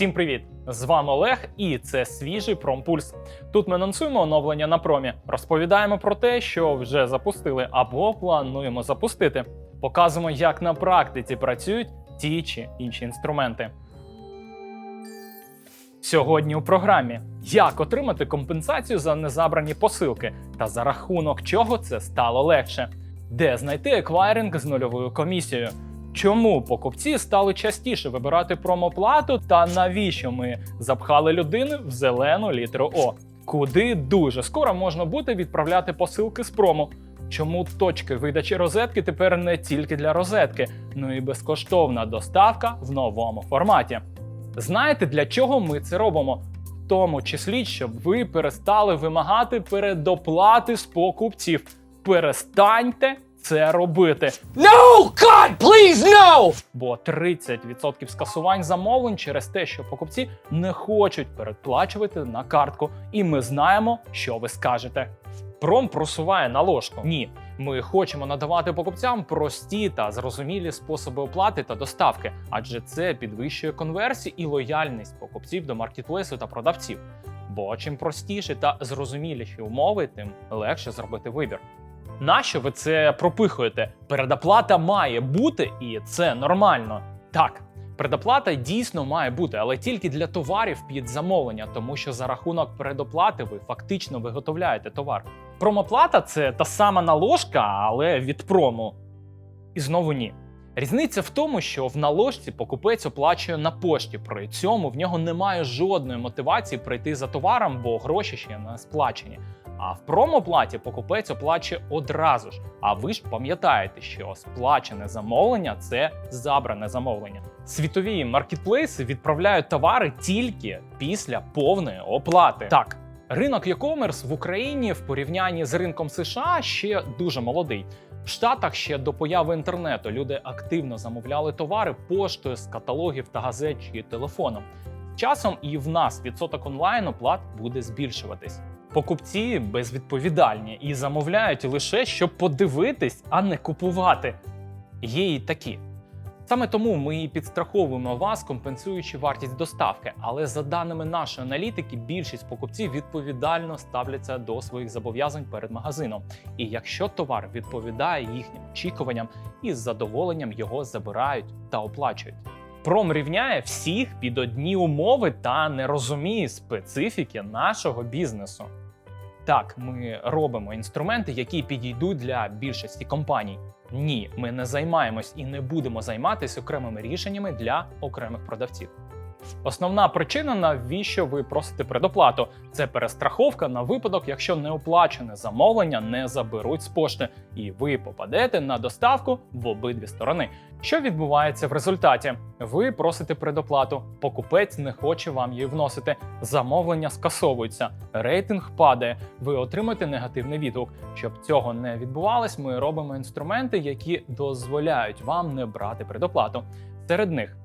Всім привіт! З вами Олег, і це свіжий Промпульс. Тут ми анонсуємо оновлення на промі, розповідаємо про те, що вже запустили або плануємо запустити. Показуємо, як на практиці працюють ті чи інші інструменти. Сьогодні у програмі як отримати компенсацію за незабрані посилки та за рахунок чого це стало легше, де знайти еквайринг з нульовою комісією. Чому покупці стали частіше вибирати промоплату та навіщо ми запхали людину в зелену літеру О? Куди дуже скоро можна буде відправляти посилки з промо? Чому точки видачі розетки тепер не тільки для розетки, ну і безкоштовна доставка в новому форматі? Знаєте, для чого ми це робимо? В тому числі, щоб ви перестали вимагати передоплати з покупців. Перестаньте це робити. No! God, please, no! Бо 30% скасувань замовлень через те, що покупці не хочуть передплачувати на картку, і ми знаємо, що ви скажете. Пром просуває на ложку. Ні, ми хочемо надавати покупцям прості та зрозумілі способи оплати та доставки, адже це підвищує конверсію і лояльність покупців до маркетплейсу та продавців. Бо чим простіші та зрозуміліші умови, тим легше зробити вибір. Нащо ви це пропихуєте? Передоплата має бути, і це нормально. Так, предоплата дійсно має бути, але тільки для товарів під замовлення, тому що за рахунок передоплати ви фактично виготовляєте товар. Промоплата це та сама наложка, але від прому. І знову ні. Різниця в тому, що в наложці покупець оплачує на пошті. При цьому в нього немає жодної мотивації прийти за товаром, бо гроші ще не сплачені. А в промоплаті покупець оплачує одразу ж. А ви ж пам'ятаєте, що сплачене замовлення це забране замовлення. Світові маркетплейси відправляють товари тільки після повної оплати. Так. Ринок e-commerce в Україні в порівнянні з ринком США ще дуже молодий. В Штатах ще до появи інтернету люди активно замовляли товари поштою з каталогів та газет чи телефоном. Часом і в нас відсоток онлайн оплат буде збільшуватись. Покупці безвідповідальні і замовляють лише щоб подивитись, а не купувати. Є і такі. Саме тому ми і підстраховуємо вас, компенсуючи вартість доставки. Але за даними нашої аналітики, більшість покупців відповідально ставляться до своїх зобов'язань перед магазином. І якщо товар відповідає їхнім очікуванням, із задоволенням його забирають та оплачують. Пром рівняє всіх під одні умови та не розуміє специфіки нашого бізнесу. Так, ми робимо інструменти, які підійдуть для більшості компаній. Ні, ми не займаємось і не будемо займатися окремими рішеннями для окремих продавців. Основна причина, навіщо ви просите предоплату, це перестраховка на випадок, якщо неоплачене замовлення не заберуть з пошти, і ви попадете на доставку в обидві сторони. Що відбувається в результаті? Ви просите предоплату, покупець не хоче вам її вносити. Замовлення скасовується, рейтинг падає. Ви отримаєте негативний відгук. Щоб цього не відбувалось, ми робимо інструменти, які дозволяють вам не брати предоплату. Серед них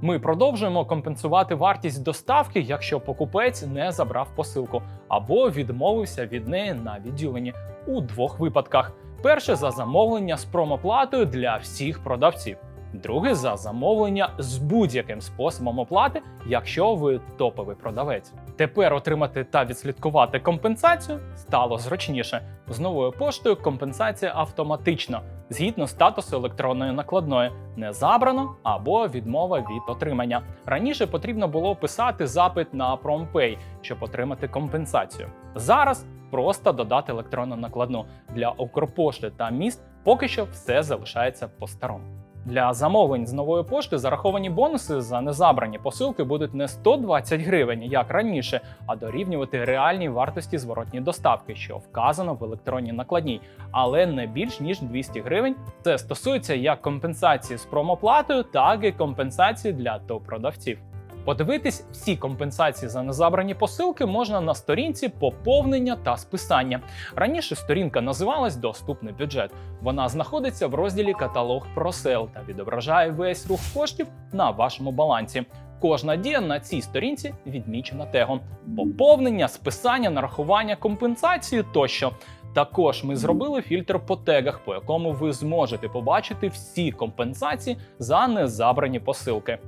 Ми продовжуємо компенсувати вартість доставки, якщо покупець не забрав посилку або відмовився від неї на відділенні у двох випадках: перше за замовлення з промоплатою для всіх продавців. Друге за замовлення з будь-яким способом оплати, якщо ви топовий продавець. Тепер отримати та відслідкувати компенсацію стало зручніше. З новою поштою компенсація автоматична, згідно статусу електронної накладної, не забрано або відмова від отримання. Раніше потрібно було писати запит на PromPay, щоб отримати компенсацію. Зараз просто додати електронну накладну для Укрпошти та міст. Поки що все залишається по-старому. Для замовлень з нової пошти зараховані бонуси за незабрані посилки будуть не 120 гривень, як раніше, а дорівнювати реальній вартості зворотній доставки, що вказано в електронній накладній, але не більш ніж 200 гривень. Це стосується як компенсації з промоплатою, так і компенсації для топ-продавців. Подивитись всі компенсації за незабрані посилки можна на сторінці поповнення та списання. Раніше сторінка називалась Доступний бюджет. Вона знаходиться в розділі Каталог просел та відображає весь рух коштів на вашому балансі. Кожна дія на цій сторінці відмічена тегом: поповнення, списання, нарахування, компенсації тощо. Також ми зробили фільтр по тегах, по якому ви зможете побачити всі компенсації за незабрані посилки.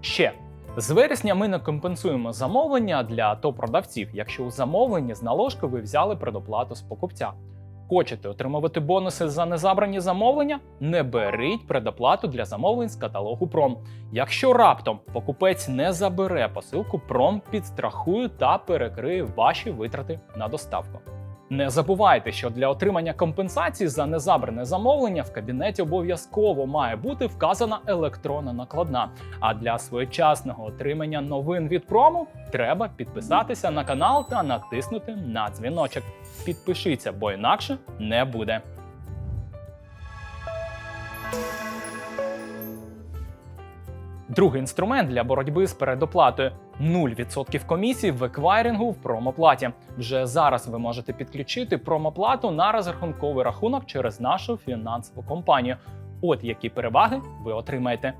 Ще з вересня ми не компенсуємо замовлення для топ-продавців, якщо у замовленні з наложки ви взяли предоплату з покупця. Хочете отримувати бонуси за незабрані замовлення? Не беріть предоплату для замовлень з каталогу Пром. Якщо раптом покупець не забере посилку, Пром підстрахує та перекриє ваші витрати на доставку. Не забувайте, що для отримання компенсації за незабране замовлення в кабінеті обов'язково має бути вказана електронна накладна. А для своєчасного отримання новин від прому треба підписатися на канал та натиснути на дзвіночок. Підпишіться, бо інакше не буде. Другий інструмент для боротьби з передоплатою 0% комісій в еквайрінгу в промоплаті. Вже зараз ви можете підключити промоплату на розрахунковий рахунок через нашу фінансову компанію. От які переваги ви отримаєте.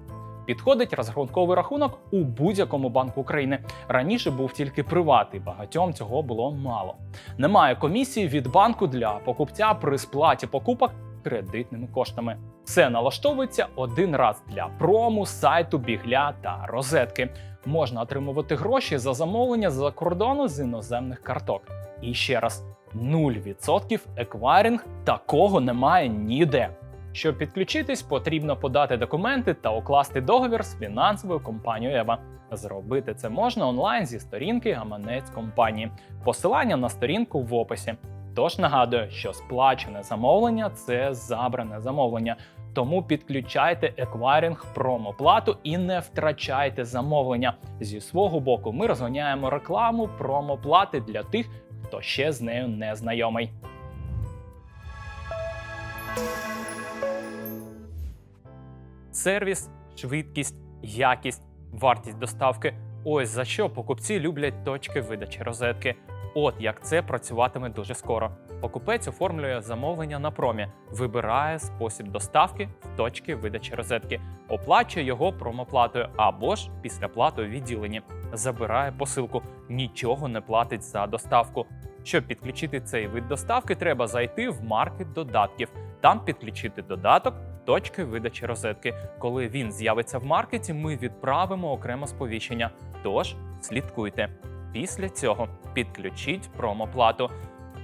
Підходить розрахунковий рахунок у будь-якому банку України. Раніше був тільки приват, і багатьом цього було мало. Немає комісії від банку для покупця при сплаті покупок кредитними коштами. Все налаштовується один раз для прому, сайту, бігля та розетки. Можна отримувати гроші за замовлення з-за кордону з іноземних карток. І ще раз: 0% еквайринг такого немає ніде. Щоб підключитись, потрібно подати документи та укласти договір з фінансовою компанією Ева. Зробити це можна онлайн зі сторінки гаманець компанії. Посилання на сторінку в описі. Тож нагадую, що сплачене замовлення це забране замовлення. Тому підключайте еквайринг промоплату і не втрачайте замовлення. Зі свого боку, ми розганяємо рекламу промоплати для тих, хто ще з нею не знайомий. Сервіс, швидкість, якість, вартість доставки. Ось за що покупці люблять точки видачі розетки. От як це працюватиме дуже скоро. Покупець оформлює замовлення на промі, вибирає спосіб доставки в точки видачі розетки, оплачує його промоплатою або ж післяплатою у відділенні, забирає посилку, нічого не платить за доставку. Щоб підключити цей вид доставки, треба зайти в маркет додатків, там підключити додаток точки видачі розетки. Коли він з'явиться в маркеті, ми відправимо окремо сповіщення. Тож слідкуйте. Після цього підключіть промоплату.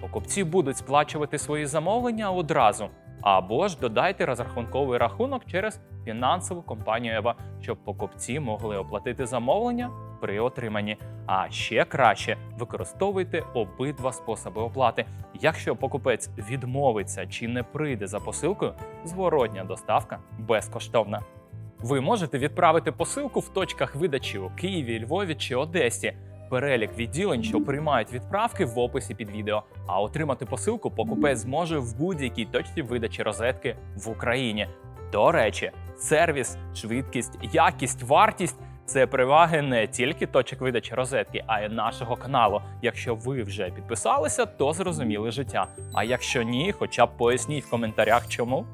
Покупці будуть сплачувати свої замовлення одразу. Або ж додайте розрахунковий рахунок через фінансову компанію Ева, щоб покупці могли оплатити замовлення при отриманні. А ще краще використовуйте обидва способи оплати. Якщо покупець відмовиться чи не прийде за посилкою, зворотня доставка безкоштовна. Ви можете відправити посилку в точках видачі у Києві, Львові чи Одесі. Перелік відділень, що приймають відправки в описі під відео. А отримати посилку покупець зможе в будь-якій точці видачі розетки в Україні. До речі, сервіс, швидкість, якість, вартість це переваги не тільки точок видачі розетки, а й нашого каналу. Якщо ви вже підписалися, то зрозуміли життя. А якщо ні, хоча б поясніть в коментарях, чому.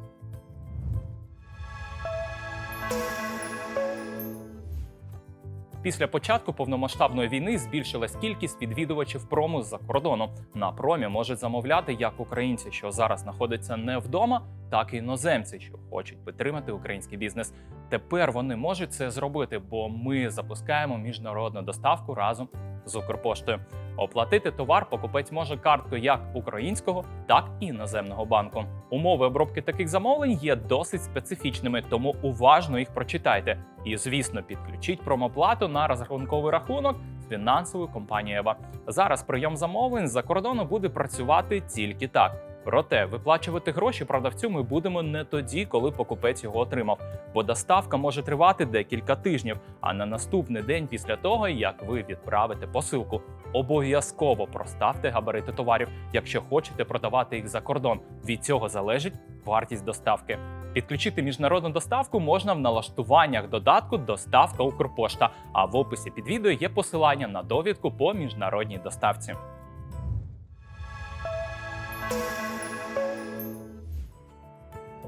Після початку повномасштабної війни збільшилась кількість відвідувачів прому з-за кордону. На промі можуть замовляти як українці, що зараз знаходяться не вдома, так і іноземці, що хочуть підтримати український бізнес. Тепер вони можуть це зробити, бо ми запускаємо міжнародну доставку разом з Укрпоштою. Оплатити товар покупець може карткою як українського, так і іноземного банку. Умови обробки таких замовлень є досить специфічними, тому уважно їх прочитайте. І, звісно, підключіть промоплату на розрахунковий рахунок з фінансовою компанією. Зараз прийом замовлень за кордону буде працювати тільки так. Проте виплачувати гроші продавцю ми будемо не тоді, коли покупець його отримав, бо доставка може тривати декілька тижнів, а на наступний день після того, як ви відправите посилку. Обов'язково проставте габарити товарів, якщо хочете продавати їх за кордон. Від цього залежить вартість доставки. Підключити міжнародну доставку можна в налаштуваннях додатку Доставка Укрпошта. А в описі під відео є посилання на довідку по міжнародній доставці.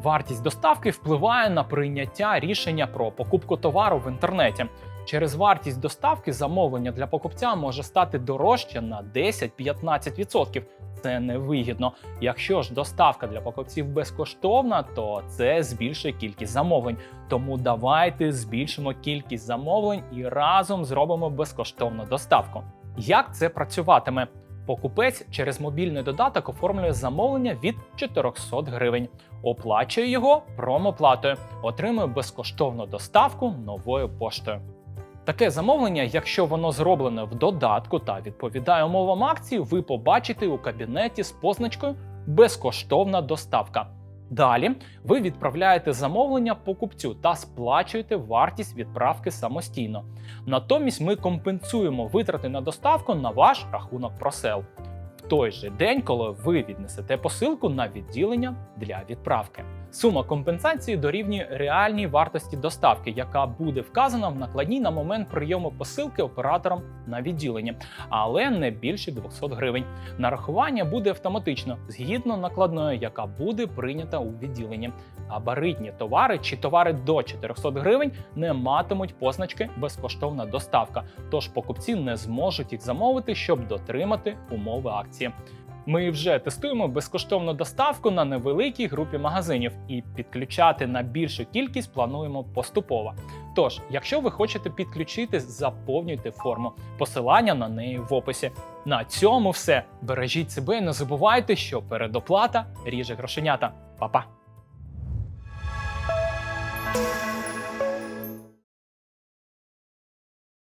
Вартість доставки впливає на прийняття рішення про покупку товару в інтернеті. Через вартість доставки замовлення для покупця може стати дорожче на 10-15%. це невигідно. Якщо ж доставка для покупців безкоштовна, то це збільшує кількість замовлень. Тому давайте збільшимо кількість замовлень і разом зробимо безкоштовну доставку. Як це працюватиме? Покупець через мобільний додаток оформлює замовлення від 400 гривень, оплачує його промоплатою, отримує безкоштовну доставку новою поштою. Таке замовлення, якщо воно зроблене в додатку та відповідає умовам акції, ви побачите у кабінеті з позначкою Безкоштовна доставка. Далі ви відправляєте замовлення покупцю та сплачуєте вартість відправки самостійно. Натомість ми компенсуємо витрати на доставку на ваш рахунок просел в той же день, коли ви віднесете посилку на відділення для відправки. Сума компенсації дорівнює реальній вартості доставки, яка буде вказана в накладній на момент прийому посилки оператором на відділенні, але не більше 200 гривень. Нарахування буде автоматично згідно накладної, яка буде прийнята у відділенні. Габаритні товари чи товари до 400 гривень не матимуть позначки безкоштовна доставка, тож покупці не зможуть їх замовити, щоб дотримати умови акції. Ми вже тестуємо безкоштовну доставку на невеликій групі магазинів і підключати на більшу кількість плануємо поступово. Тож, якщо ви хочете підключити, заповнюйте форму. Посилання на неї в описі. На цьому все. Бережіть себе і не забувайте, що передоплата ріже грошенята. Па-па!